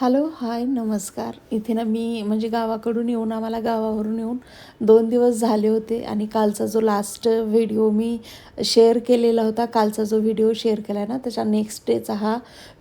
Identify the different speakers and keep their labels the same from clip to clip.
Speaker 1: Hello hi नमस्कार. इथे ना मी म्हणजे गावाकडून येऊन आम्हाला गावावरून येऊन दोन दिवस झाले होते आणि कालचा जो लास्ट व्हिडिओ मी शेअर केलेला होता कालचा जो व्हिडिओ शेअर केला आहे ना त्याच्या नेक्स्ट डेचा हा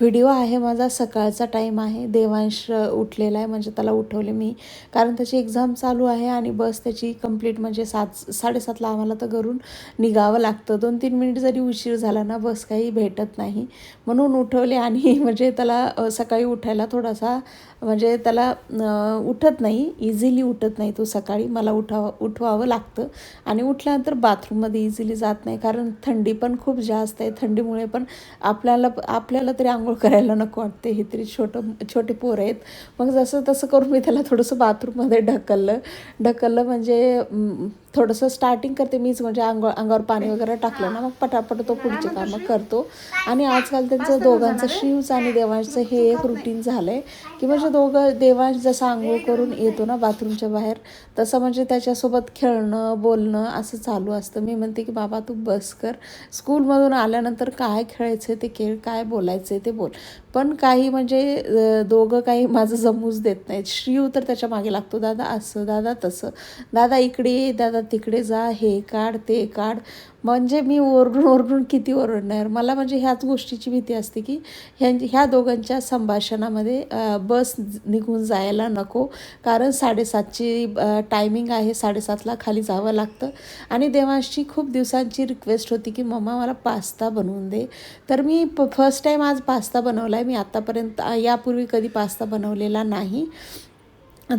Speaker 1: व्हिडिओ आहे माझा. सकाळचा टाईम आहे. देवांश उठलेला आहे म्हणजे त्याला उठवले मी. कारण त्याची एक्झाम चालू आहे आणि बस त्याची कंप्लीट म्हणजे सात साडेसातला आम्हाला तर घरून निघावं लागतं. दोन तीन मिनिट जरी उशीर झाला ना बस काही भेटत नाही. म्हणून उठवले आणि म्हणजे त्याला सकाळी उठायला थोडासा म्हणजे त्याला उठत नाही इझिली उठत नाही तो सकाळी. मला उठावं उठवावं लागतं. आणि उठल्यानंतर बाथरूममध्ये इझिली जात नाही. कारण थंडी पण खूप जास्त आहे. थंडीमुळे पण आपल्याला आपल्याला तरी आंघोळ करायला नको वाटते. हे तरी छोटं छोटे पोरं आहेत. मग जसं तसं करून मी त्याला थोडंसं बाथरूममध्ये ढकललं. ढकललं म्हणजे थोडंसं स्टार्टिंग करते मीच. म्हणजे अंग अंगावर पाणी वगैरे टाकलं ना मग पटापट तो पुढचे कामं करतो. आणि आजकाल त्यांचं दोघांचं शिवचं आणि देवांचं हे एक रुटीन झालं आहे की म्हणजे दोघं देवांश जसं आंघोळ करून येतो ना बाथरूमच्या बाहेर तसं म्हणजे त्याच्यासोबत खेळणं बोलणं असं चालू असतं. मी म्हणते की बाबा तू बस कर. स्कूलमधून आल्यानंतर काय खेळायचं ते खेळ काय बोलायचं ते बोल. पण काही म्हणजे दोघं काही माझं जमूच देत नाहीत. श्रीयू तर त्याच्यामागे लागतो दादा असं दादा तसं. दादा इकडे दादा तिकडे जा. हे काढ ते काढ. म्हणजे मी ओरडून ओरडून किती ओरडणार? मला म्हणजे ह्याच गोष्टीची भीती असते की ह्यां ह्या दोघांच्या संभाषणामध्ये बस निघून जायला नको. कारण साडेसातची टायमिंग आहे साडेसातला खाली जावं लागतं. आणि देवांशी खूप दिवसांची रिक्वेस्ट होती की मम्मा मला पास्ता बनवून दे. तर मी प फर्स्ट टाईम आज पास्ता बनवला आहे मी आत्तापर्यंत यापूर्वी कधी पास्ता बनवलेला नाही.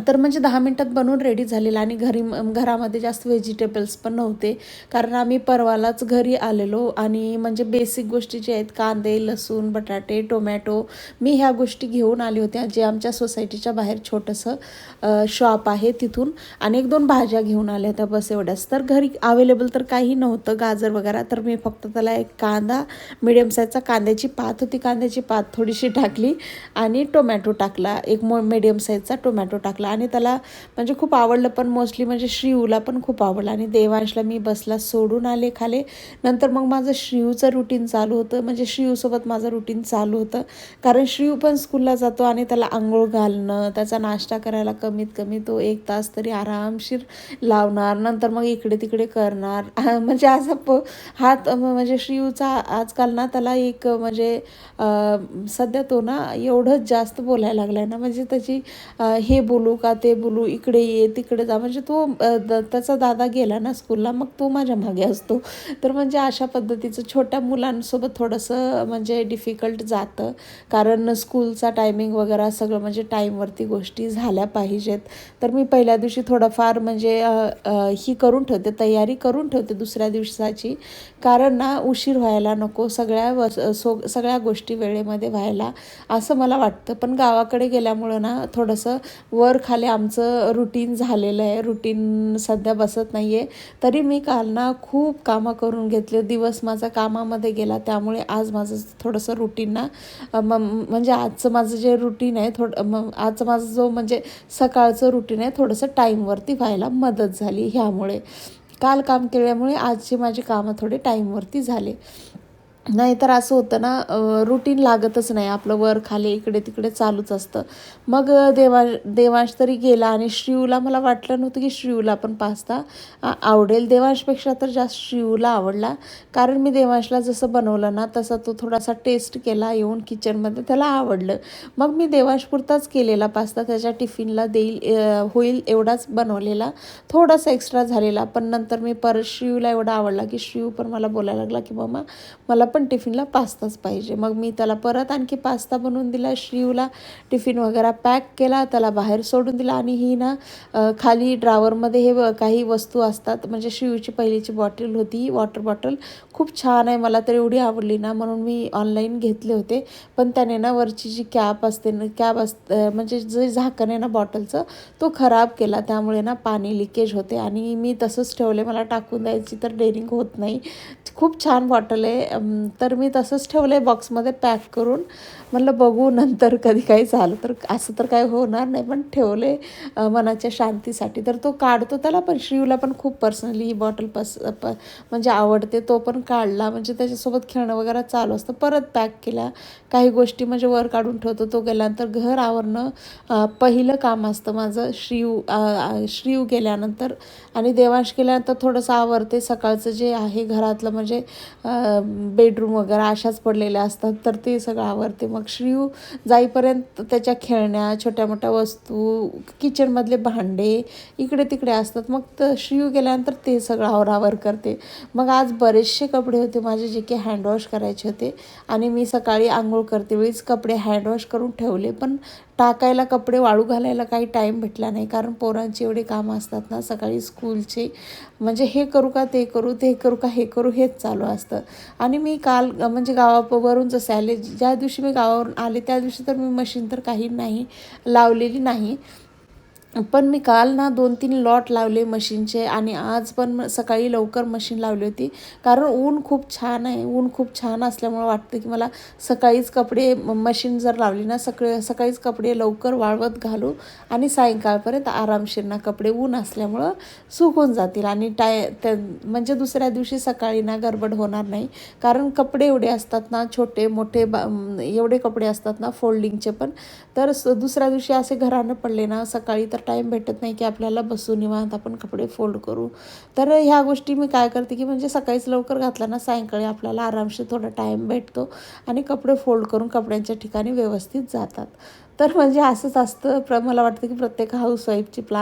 Speaker 1: तर म्हणजे दहा मिनटात बनवून रेडी झालेला आणि घरी घरामध्ये जास्त व्हेजिटेबल्स पण नव्हते. कारण आम्ही परवालाच घरी आलेलो आणि म्हणजे बेसिक गोष्टी ज्या आहेत कांदे लसूण बटाटे टोमॅटो मी ह्या गोष्टी घेऊन आले होत्या जे आमच्या सोसायटीच्या बाहेर छोटंसं शॉप आहे तिथून. आणि एक दोन भाज्या घेऊन आल्या होत्या बस एवढ्याच. तर घरी अवेलेबल तर काही नव्हतं गाजर वगैरे. तर मी फक्त त्याला एक कांदा मिडियम साईजचा कांद्याची पात होती. कांद्याची पात थोडीशी टाकली आणि टोमॅटो टाकला. एक मो मिडियम साईजचा टोमॅटो टाकला. आणि त्याला म्हणजे खूप आवडलं पण मोस्टली म्हणजे श्रीयूला पण खूप आवडलं. आणि देवांशला मी बसला सोडून आले खाले. नंतर मग माझं श्रीयूचं रुटीन चालू होतं. म्हणजे श्रीयूसोबत माझं रुटीन चालू होतं. कारण श्रीयू पण स्कूलला जातो आणि त्याला आंघोळ घालणं त्याचा नाश्ता करायला कमीत कमी तो एक तास तरी आरामशीर लावणार. नंतर मग इकडे तिकडे करणार. म्हणजे असा प हात म्हणजे श्रीयूचा आजकाल ना त्याला एक म्हणजे सध्या तो ना एवढंच जास्त बोलायला लागलाय ना. म्हणजे त्याची हे बोलू बोलू का ते बोलू इकडे ये तिकडे जा. म्हणजे तो द- त्याचा दादा गेला ना स्कूलला मग तो माझ्या मागे असतो. तर म्हणजे अशा पद्धतीचं छोट्या मुलांसोबत थोडंसं म्हणजे डिफिकल्ट जातं. कारण स्कूलचा टायमिंग वगैरे सगळं म्हणजे टाईमवरती गोष्टी झाल्या पाहिजेत. तर मी पहिल्या दिवशी थोडंफार म्हणजे ही करून ठेवते तयारी करून ठेवते दुसऱ्या दिवसाची. कारण ना उशीर व्हायला नको सगळ्या व सो सगळ्या गोष्टी वेळेमध्ये व्हायला असं मला वाटतं. पण गावाकडे गेल्यामुळं ना थोडंसं वर खाली आमचं रुटीन झालेलं आहे. रुटीन सध्या बसत नाही आहे तरी मी काल ना खूप कामं करून घेतले. दिवस माझा कामामध्ये गेला. त्यामुळे आज माझं थोडंसं रुटीन ना म- म्हणजे आजचं माझं जे रुटीन आहे थोडं मग आजचं माझं जो म्हणजे सकाळचं रुटीन आहे थोडंसं टाईमवरती व्हायला मदत झाली ह्यामुळे. काल काम केल्यामुळे आजची माझी कामं थोडे टाईमवरती झाले. नाहीतर असं होतं ना रुटीन लागतच नाही. आपलं वर खाली इकडे तिकडे चालूच असतं. मग देवा देवांश तरी गेला आणि श्रीवला मला वाटलं नव्हतं की श्रीवला पण पास्ता आवडेल देवांशपेक्षा तर जास्त श्रीयूला आवडला. कारण मी देवांशला जसं बनवलं ना तसा तो थोडासा टेस्ट केला येऊन किचनमध्ये त्याला आवडलं. मग मी देवांशपुरताच केलेला पास्ता त्याच्या टिफिनला देईल होईल एवढाच बनवलेला. थोडासा एक्स्ट्रा झालेला. पण नंतर मी परत श्रीवला एवढा आवडला की श्रीव पण मला बोलायला लागला की मम्मा मला पण टिफिनला पास्ताच पाहिजे. मग मी त्याला परत आणखी पास्ता बनवून दिला. श्रीयूला टिफिन वगैरे पॅक केला. त्याला बाहेर सोडून दिला. आणि ही ना खाली ड्रावरमध्ये हे काही वस्तू असतात. म्हणजे शिवची पहिलीची बॉटल होती. Water bottle. खूप छान आहे. मला तर एवढी आवडली ना. म्हणून मी ऑनलाईन घेतले होते. पण त्याने ना वरची जी कॅप असते ना कॅप अस म्हणजे जे झाकण आहे ना बॉटलचं तो खराब केला. त्यामुळे ना पाणी लिकेज होते. आणि मी तसंच ठेवले. मला टाकून द्यायची तर डेअरिंग होत नाही. खूप छान बॉटल आहे. तर मी तसंच ठेवलं आहे बॉक्समध्ये पॅक करून. म्हणलं बघू नंतर कधी काही झालं तर असं तर काही होणार नाही. पण ठेवले मनाच्या शांतीसाठी. तर तो काढतो त्याला पण. श्रीयूला पण खूप पर्सनली ही बॉटल पस प म्हणजे आवडते. तो पण काढला. म्हणजे त्याच्यासोबत खेळणं वगैरे चालू असतं. परत पॅक केला. काही गोष्टी म्हणजे वर काढून ठेवतो. तो गेल्यानंतर घर आवरणं पहिलं काम असतं माझं. श्रीयू श्रीव श्रीयू गेल्यानंतर आणि देवांश केल्यानंतर थोडंसं आवरते. सकाळचं जे आहे घरातलं म्हणजे बेडरूम वगैरे अशाच पडलेल्या असतात. तर ते सगळं आवरते. मग श्रीव जाईपर्यंत त्याच्या खेळण्या छोट्या मोठ्या वस्तू किचनमधले भांडे इकडे तिकडे असतात. मग तर श्रीव गेल्यानंतर ते सगळं आवरावर करते. मग आज बरेचसे कपडे होते माझे जे की हँडवॉश करायचे होते आणि मी सकाळी आंघोळ करते वेळीच कपडे हँडवॉश करून ठेवले. पण टाकायला कपडे वाळू घालायला काही टाईम भेटला नाही. कारण पोरांचे एवढे कामं असतात ना सकाळी स्कूलचे म्हणजे हे करू का ते करू ते करू का हे करू हेच चालू असतं. आणि मी काल म्हणजे गावावरून जसे आले ज्या दिवशी मी गावावरून आले त्या दिवशी तर मी मशीन तर काही नाही लावलेली नाही. पण मी काल ना दोन तीन लॉट लावले मशीनचे आणि आज पण सकाळी लवकर मशीन लावली होती. कारण ऊन खूप छान आहे. ऊन खूप छान असल्यामुळं वाटतं की मला सकाळीच कपडे मशीन जर लावली ना सकाळी सकाळीच कपडे लवकर वाळवत घालू आणि सायंकाळपर्यंत आरामशीर ना कपडे ऊन असल्यामुळं सुकून जातील आणि टाय त्या म्हणजे दुसऱ्या दिवशी सकाळी ना गडबड होणार नाही. कारण कपडे एवढे असतात ना छोटे मोठे बा एवढे कपडे असतात ना फोल्डिंगचे पण. तर स- दुसऱ्या दिवशी असे घरानं पडले ना सकाळी तर टाईम भेटत नाही की आपल्याला बसून निवांत आपण कपडे फोल्ड करू. तर ह्या गोष्टी मी काय करते की म्हणजे सकाळीच लवकर घातला ना सायंकाळी आपल्याला आरामशीर थोडा टाईम भेटतो आणि कपडे फोल्ड करून कपड्यांच्या ठिकाणी व्यवस्थित जातात. तर म्हणजे असंच असतं. प्र मला वाटतं की प्रत्येक हाऊसवाईफची प्ला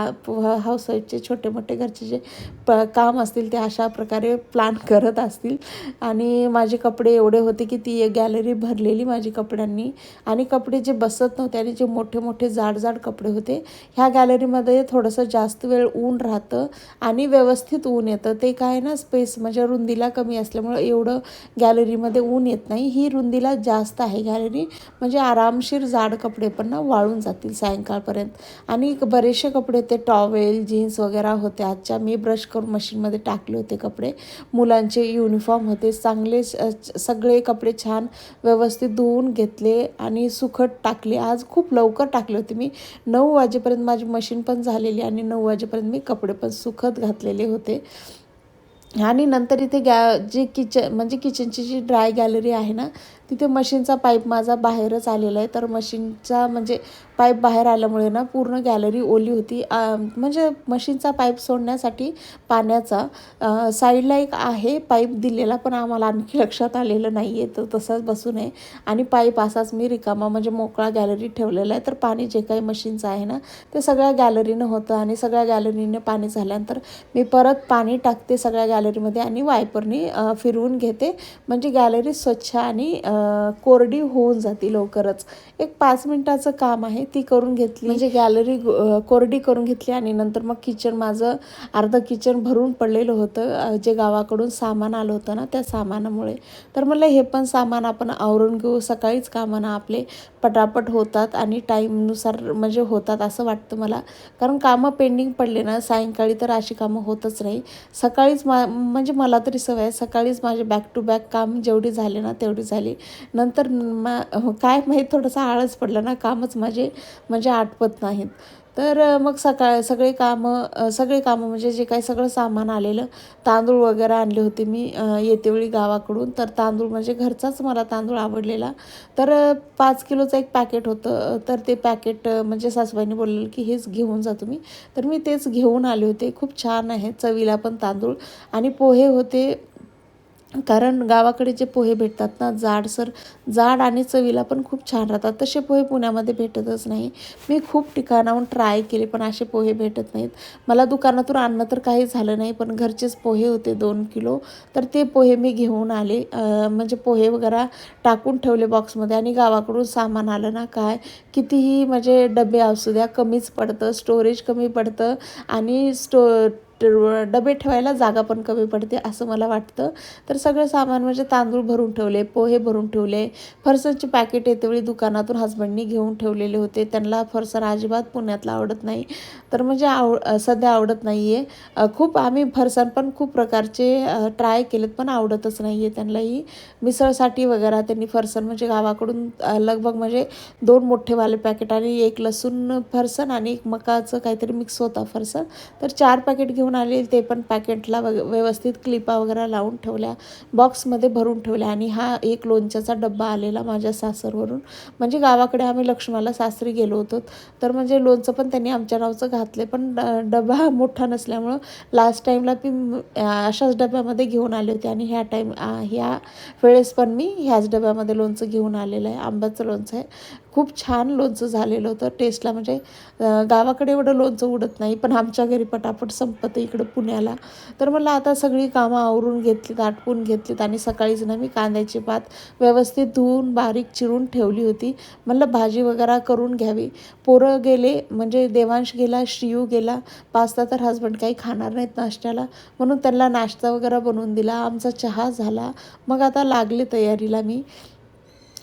Speaker 1: हाऊसवाईफचे छोटे मोठे घरचे जे प काम असतील ते अशा प्रकारे प्लॅन करत असतील. आणि माझे कपडे एवढे होते की ती एक गॅलरी भरलेली माझी कपड्यांनी. आणि कपडे जे बसत नव्हते आणि जे मोठे मोठे जाड जाड कपडे होते ह्या गॅलरीमध्ये थोडंसं जास्त वेळ ऊन राहतं आणि व्यवस्थित ऊन येतं. ते काय ना स्पेस म्हणजे रुंदीला कमी असल्यामुळं एवढं गॅलरीमध्ये ऊन येत नाही. ही रुंदीला जास्त आहे गॅलरी म्हणजे आरामशीर जाड कपडे पण पण ना वाळून जातील सायंकाळपर्यंत. आणि बरेचसे कपडे होते टॉवेल जीन्स वगैरे होते. आजच्या मी ब्रश करून मशीनमध्ये टाकले होते कपडे. मुलांचे युनिफॉर्म होते. चांगले सगळे कपडे छान व्यवस्थित धुवून घेतले आणि सुखट टाकले. आज खूप लवकर टाकले होते मी. नऊ वाजेपर्यंत माझी मशीन पण झालेली आणि नऊ वाजेपर्यंत मी कपडे पण सुखत घातलेले होते. आणि नंतर इथे गॅ जी किचन म्हणजे किचनची जी ड्राय गॅलरी आहे ना तिथे मशीनचा पाईप माझा बाहेरच आलेला आहे. तर मशीनचा म्हणजे पाईप बाहेर आल्यामुळे ना पूर्ण गॅलरी ओली होती. म्हणजे मशीनचा पाईप सोडण्यासाठी पाण्याचा साईडला एक आहे पाईप दिलेला पण आम्हाला आणखी लक्षात आलेलं नाही आहे तर तसाच बसू नये. आणि पाईप असाच मी रिकामा म्हणजे मोकळा गॅलरी ठेवलेला आहे. तर पाणी जे काही मशीनचं आहे ना ते सगळ्या गॅलरीनं होतं आणि सगळ्या गॅलरीने पाणी झाल्यानंतर मी परत पाणी टाकते सगळ्या गॅलरीमध्ये आणि वायपरनी फिरवून घेते. म्हणजे गॅलरी स्वच्छ आणि कोरडी होऊन जाते लवकरच. एक पाच मिनिटाचं काम आहे ती करून घेतली. म्हणजे गॅलरी कोरडी करून घेतली आणि नंतर मग किचन माझं अर्धं किचन भरून पडलेलं होतं. जे गावाकडून सामान आलं होतं ना त्या सामानामुळे. तर मला हे पण सामान आपण आवरून घेऊ. सकाळीच कामं ना आपले पटापट होतात आणि टाईमनुसार म्हणजे होतात असं वाटतं मला. कारण कामं पेंडिंग पडले ना सायंकाळी तर अशी कामं होतच नाही. सकाळीच मा म्हणजे मला तरी सवय आहे सकाळीच माझे बॅक टू बॅक काम जेवढी झाले ना तेवढी झाली. नंतर मा काय माहीत थोडंसं आळस पडलं ना कामच माझे म्हणजे आटपत नाहीत. तर मग सकाळ सगळे कामं सगळे कामं म्हणजे जे काही सगळं सामान आलेलं तांदूळ वगैरे आणले होते मी येतेवेळी गावाकडून. तर तांदूळ म्हणजे घरचाच मला तांदूळ आवडलेला. तर पाच किलोचं एक पॅकेट होतं. तर ते पॅकेट म्हणजे सासूबाईंनी बोललेलं की हेच घेऊन जा तुम्ही. तर मी तेच घेऊन आले होते. खूप छान आहे चवीला पण तांदूळ. आणि पोहे होते कारण गावाकडे जे पोहे भेटतात ना जाडसर जाड आणि चवीला पण खूप छान राहतात. तसे पोहे पुण्यामध्ये भेटतच नाही. मी खूप ठिकाणाहून ट्राय केले पण असे पोहे भेटत नाहीत. मला दुकानातून आणणं तर काही झालं नाही पण घरचेच पोहे होते दोन किलो. तर ते पोहे मी घेऊन आले. म्हणजे पोहे वगैरे टाकून ठेवले बॉक्समध्ये आणि गावाकडून सामान आलं ना काय कितीही म्हणजे डबे असू द्या कमीच पडतं स्टोरेज कमी पडतं आणि स्टो डबे ठेवायला जागा पण कमी पडते असं मला वाटतं. तर सगळं सामान म्हणजे तांदूळ भरून ठेवले पोहे भरून ठेवले फरसांचे पॅकेट येतेवेळी दुकानातून हसबंडनी घेऊन ठेवलेले होते. त्यांना फरसाण अजिबात पुण्यातला आवडत नाही. तर म्हणजे आव सध्या आवडत नाही आहे खूप आम्ही फरसाण पण खूप प्रकारचे ट्राय केलेत पण आवडतच नाही आहे त्यांनाही. मिसळसाठी वगैरे त्यांनी फरसाण म्हणजे गावाकडून लगभग म्हणजे दोन मोठेवाले पॅकेट आणि एक लसूण फरसाण आणि एक मकाचं काहीतरी मिक्स होता फरसाण. तर चार पॅकेट घेऊन आले ते पण पॅकेटला वग व्यवस्थित क्लिपा वगैरे लावून ठेवल्या बॉक्समध्ये भरून ठेवल्या आणि हा एक लोणच्याचा डब्बा आलेला माझ्या सासरवरून. म्हणजे गावाकडे आम्ही लक्ष्माला सासरी गेलो होतो. तर म्हणजे लोणचं पण त्यांनी आमच्या नावचं घातले पण ड- डबा मोठा नसल्यामुळं लास्ट टाईमला मी अशाच डब्यामध्ये घेऊन आले होते आणि ह्या टाईम ह्या वेळेस पण मी ह्याच डब्यामध्ये लोणचं घेऊन आलेलं आहे. आंब्याचं लोणचं आहे. खूप छान लोणचं झालेलं होतं. टेस्टला म्हणजे गावाकडे एवढं लोणचं उडत नाही पण आमच्या घरी पटापट संपतं इकडं पुण्याला. तर मला आता सगळी कामं आवरून घेतलीत आटपून घेतलीत आणि सकाळीच ना मी कांद्याची पात व्यवस्थित धुवून बारीक चिरून ठेवली होती. म्हणलं भाजी वगैरे करून घ्यावी. पोरं गेले म्हणजे देवांश गेला श्रीयू गेला. पास्ता तर हस्बंड काही खाणार नाहीत नाश्त्याला. म्हणून त्यांना नाश्ता वगैरे बनवून दिला. आमचा चहा झाला. मग आता लागले तयारीला मी.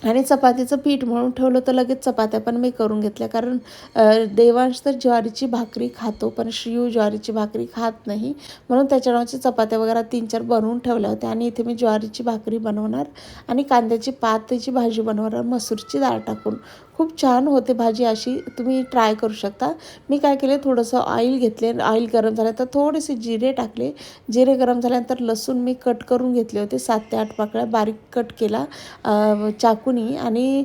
Speaker 1: आणि चपातीचं पीठ म्हणून ठेवलं तर लगेच चपात्या पण मी करून घेतल्या. कारण देवांश तर ज्वारीची भाकरी खातो पण शिव ज्वारीची भाकरी खात नाही. म्हणून त्याच्या नावाची चपात्या वगैरे तीन चार बनवून ठेवल्या होत्या. आणि इथे मी ज्वारीची भाकरी बनवणार आणि कांद्याची पातीची भाजी बनवणार मसूरची डाळ टाकून. खूप छान होते भाजी अशी. तुम्ही ट्राय करू शकता. मी काय केले थोडंसं ऑइल घेतले. ऑइल गरम झाल्यानंतर तर थोडेसे जिरे टाकले. जिरे गरम झाल्यानंतर लसूण मी कट करून घेतले होते. सात ते आठ पाकळ्या बारीक कट केला चाकूनी. आणि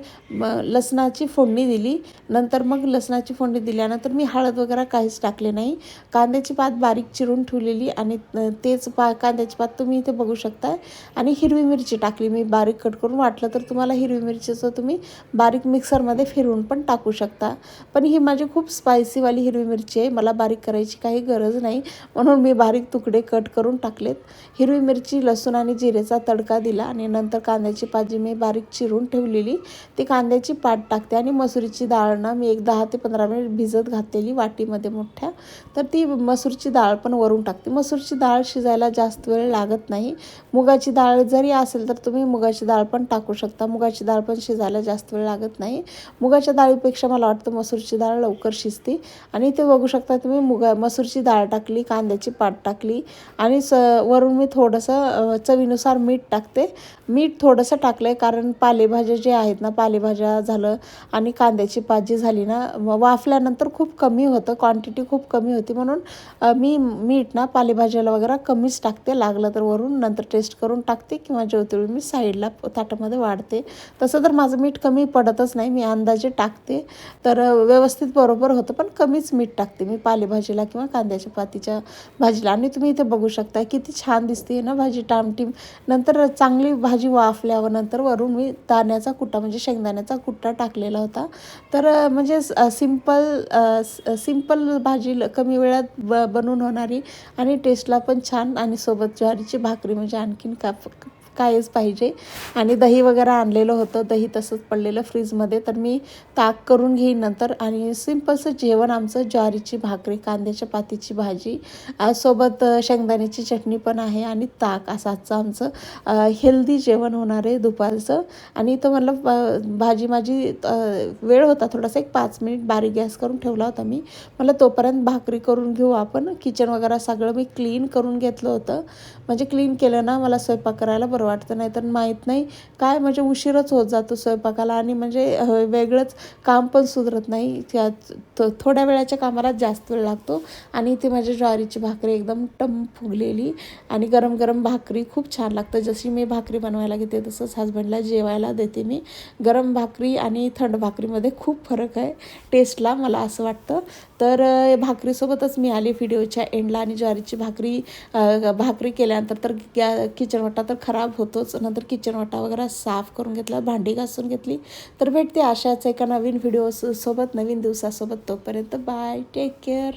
Speaker 1: लसणाची फोडणी दिली. नंतर मग लसणाची फोडणी दिल्यानंतर मी हळद वगैरे काहीच टाकले नाही. कांद्याची पात बारीक चिरून ठेवलेली आणि तेच पा कांद्याची पात तुम्ही इथे बघू शकता. आणि हिरवी मिरची टाकली मी बारीक कट करून. वाटलं तर तुम्हाला हिरवी मिरचीचं तुम्ही बारीक मिक्सरमध्ये फिरवून पण टाकू शकता. पण ही माझी खूप स्पायसीवाली हिरवी मिरची आहे. मला बारीक करायची काही गरज नाही. म्हणून मी बारीक तुकडे कट करून टाकलेत. हिरवी मिरची लसूण आणि जिरेचा तडका दिला आणि नंतर कांद्याची भाजी मी बारीक चिरून ठेवलेली. ती कांद्याची पाट टाकते आणि मसुरीची डाळ ना मी एक दहा ते पंधरा मिनिट भिजत घातलेली वाटीमध्ये मोठ्या. तर ती मसूरची डाळ पण वरून टाकते. मसूरची डाळ शिजायला जास्त वेळ लागत नाही. मुगाची डाळ जरी असेल तर तुम्ही मुगाची डाळ पण टाकू शकता. मुगाची डाळ पण शिजायला जास्त वेळ लागत नाही. मुगाच्या डाळीपेक्षा मला वाटतं मसूरची डाळ लवकर शिजते. आणि ते बघू शकता तुम्ही मुगा मसूरची डाळ टाकली कांद्याची पाट टाकली आणि स वरून मी थोडंसं चवीनुसार मीठ टाकते. मीठ थोडंसं टाकलं आहे कारण पालेभाज्या जे आहेत ना पालेभाज्या झालं आणि कांद्याची भाजी झाली ना वाफल्यानंतर खूप कमी होतं क्वांटिटी खूप कमी होती. म्हणून मी मीठ ना पालेभाज्याला वगैरे कमीच टाकते. लागलं तर वरून नंतर टेस्ट करून टाकते किंवा जेवतेवेळी मी साईडला ताटामध्ये वाढते. तसं तर माझं मीठ कमी पडतच नाही. मी अंदाजे टाकते. तर व्यवस्थित बरोबर होतं पण कमीच मीठ टाकते. मी पालेभाजीला किंवा कांद्याच्या पातीच्या भाजीला. आणि तुम्ही इथे बघू शकता किती छान दिसते ना भाजी टामटीम. नंतर चांगली भाजी वाफल्यावर नंतर वरून मी दाण्याचा कुट्टा म्हणजे शेंगदाण्याचा कुट्टा टाकलेला होता. तर म्हणजे सिंपल सिंपल भाजी ल- कमी वेळात ब बनवून होणारी आणि टेस्टला पण छान आणि सोबत ज्वारीची भाकरी म्हणजे आणखीन का कायच पाहिजे. आणि दही वगैरे आणलेलं होतं दही तसंच पडलेलं फ्रीजमध्ये. तर मी ताक करून घेईन नंतर आणि सिम्पलचं जेवण आमचं ज्वारीची भाकरी कांद्याच्या पातीची भाजी सोबत शेंगदाण्याची चटणी पण आहे आणि ताक असं आजचं आमचं हेल्दी जेवण होणार आहे दुपारचं. आणि इथं म्हटलं भाजी माझी वेळ होता थोडासा एक पाच मिनिट बारीक गॅस करून ठेवला होता मी. मला तोपर्यंत भाकरी करून घेऊ आपण. किचन वगैरे सगळं मी क्लीन करून घेतलं होतं. म्हणजे क्लीन केलं ना मला स्वयंपाक करायला बरं वाटतं नाही तर माहीत नाही काय म्हणजे उशीरच होत जातो स्वयंपाकाला आणि म्हणजे वेगळंच काम पण सुधरत नाही. त्यात थोड्या वेळाच्या कामाला जास्त वेळ लागतो आणि ते माझी ज्वारीची भाकरी एकदम टम फुगलेली आणि गरम गरम भाकरी खूप छान लागतं. जशी मी भाकरी बनवायला घेते तसंच हजबंडला जेवायला देते मी. गरम भाकरी आणि थंड भाकरीमध्ये खूप फरक आहे टेस्टला मला असं वाटतं. तर भाकरीसोबतच मी आली व्हिडिओच्या एंडला आणि ज्वारीची भाकरी भाकरी केल्यानंतर तर गॅ किचन वाटा तर खराब होतोच. नंतर किचन वाटा वगैरे साफ करून घेतला भांडी घासून घेतली. तर भेटते अशाच एका नवीन व्हिडिओ सोबत नवीन दिवसासोबत तोपर्यंत बाय टेक केअर.